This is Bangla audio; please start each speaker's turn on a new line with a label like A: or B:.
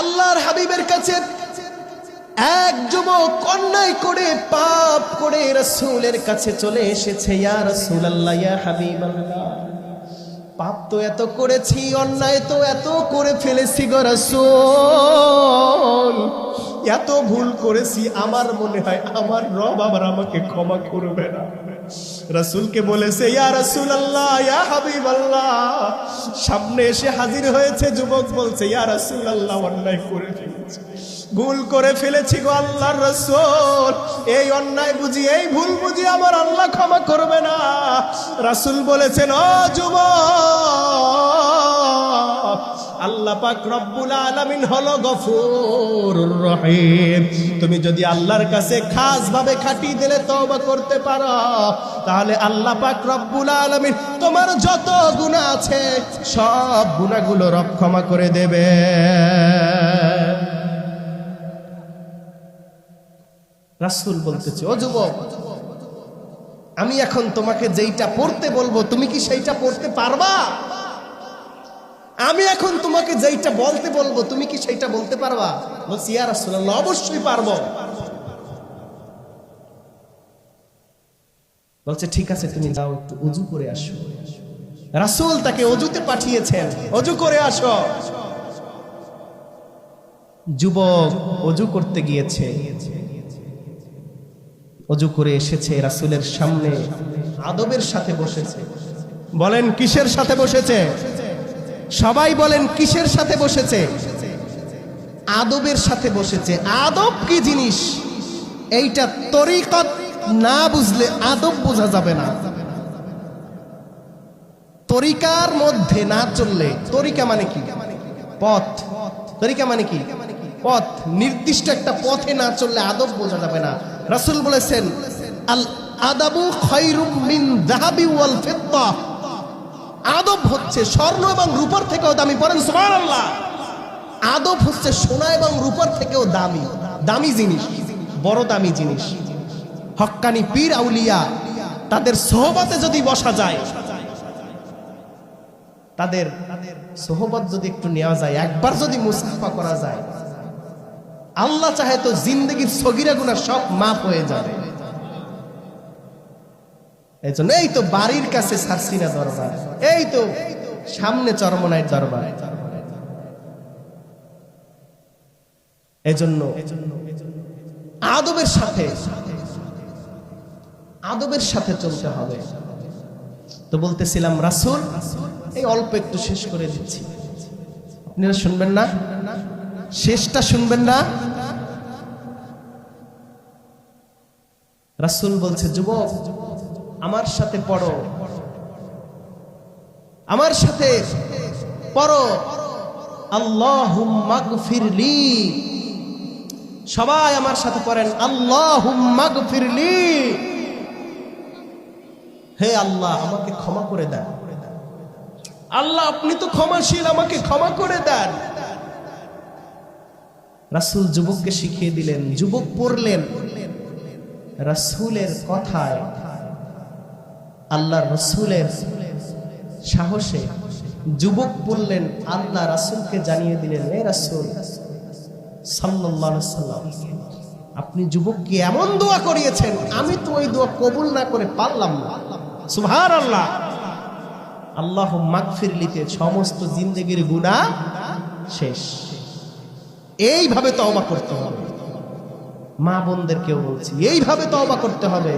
A: আল্লাহর হাবিবের কাছে এক যুবক অন্যায় করে, পাপ করে রসুলের কাছে চলে এসেছে, ইয়া আল্লাহ ইয়া হাবিব পাপ তো এত করেছি, অন্যায় তো এত করে ফেলেছি গো রসুল। এত ভুল করেছি, আমার মনে হয় আমার রব আবার আমাকে ক্ষমা করবে না। রসুলকে বলেছে, ইয়া রসুল আল্লাহ ইয়া হাবিব আল্লাহ সামনে এসে হাজির হয়েছে, যুবক বলছে, ইয়া রসুল আল্লাহ অন্যায় করে ফেলেছে। ভুল করে ফেলেছি গো আল্লাহর রসুল। এই অন্যায় বুঝি, এই ভুল বুঝি আমার আল্লাহ ক্ষমা করবে না। রাসুল বলেছেন, ও যুবক আল্লাহ পাক রব্বুল আলামিন হলো গফুর রহিম। তুমি যদি আল্লাহর কাছে খাস ভাবে খাটি দিলে তওবা করতে পারো, তাহলে আল্লাহ পাক রব্বুল আলামিন তোমার যত গুনাহ আছে সব গুনাহগুলো রব ক্ষমা করে দেবে। রাসূল বলতেছে, ও যুবক, আমি এখন তোমাকে যেইটা পড়তে বলব, তুমি কি সেইটা পড়তে পারবা? আমি এখন তোমাকে যেইটা বলতে বলব, তুমি কি সেইটা বলতে পারবা? বলছি, ইয়া রাসূলুল্লাহ, অবশ্যই পারব। বলছে, ঠিক আছে, তুমি যাও, একটু অজু করে আসো। রাসূল তাকে অজুতে পাঠিয়েছেন। অজু করে আসো। যুবক অজু করতে গিয়েছে। অজু করে এসেছে, রাসূলের সামনে আদবের সাথে বসেছে। বলেন, কিসের সাথে বসেছে? সবাই বলেন, কিসের সাথে বসেছে? আদবের সাথে বসেছে। আদব কি জিনিস? এইটা তরিকত না বুঝলে আদব বোঝা যাবে না। তরিকার মধ্যে না চললে তরিকা মানে কি? পথ। তরিকা মানে কি? পথ। নির্দিষ্ট একটা পথে না চললে আদব বোঝা যাবে না। রাসূল বলেছেন আল আদাবু খৈরুম মিন যাহাবি ওয়াল ফিদ্দা আদব হচ্ছে স্বর্ণ এবং রূপার থেকেও দামি, পড়েন সুবহানাল্লাহ। আদব হচ্ছে সোনা এবং রূপার থেকেও দামি দামি জিনিস, বড় দামি জিনিস। হক্কানি পীর আউলিয়া, তাদের সোহবতে যদি বসা যায়, তাদের সোহবত যদি একটু নেওয়া যায়, একবার যদি মুসাফা করা যায়, আল্লাহ চাহে তো জিন্দগির সগিরা গুণা সব মাফ হয়ে যাবে। এই জন্য এই তো বাড়ির কাছে সারসিনা দরবার। এই তো সামনে চরমনায়ের দরবার। এজন্য আদবের সাথে আদবের সাথে চলতে হবে। তো বলতেছিলাম, রাসূল, এই অল্প একটু শেষ করে দিচ্ছি। আপনারা শুনবেন না? শেষটা শুনবেন না? রাসূল বলছে, যুবক আমার সাথে পড়ো। আমার সাথে পড়ো। সবাই আমার সাথে পড়েন। হে আল্লাহ, আমাকে ক্ষমা করে দেন। আল্লাহ, আপনি তো ক্ষমাশীল, আমাকে ক্ষমা করে দেন। রাসূল যুবককে শিখিয়ে দিলেন, যুবক পড়লেন। রাসূলের কথায় আল্লাহ রসুলের সাহসে যুবক বললেন, আল্লাহ রাসূলকে জানিয়ে দিলেন, এ রাসূল সাল্লাম আপনি যুবককে এমন দোয়া করিয়েছেন, আমি তো ওই দোয়া কবুল না করে পারলাম না। সুবহানাল্লাহ। আল্লাহ মাগফিরলিতে সমস্ত জিন্দেগির গুনাহ শেষ। এইভাবে তওবা করতে হবে। মা বোনদেরকেও বলছি, এইভাবে তওবা করতে হবে।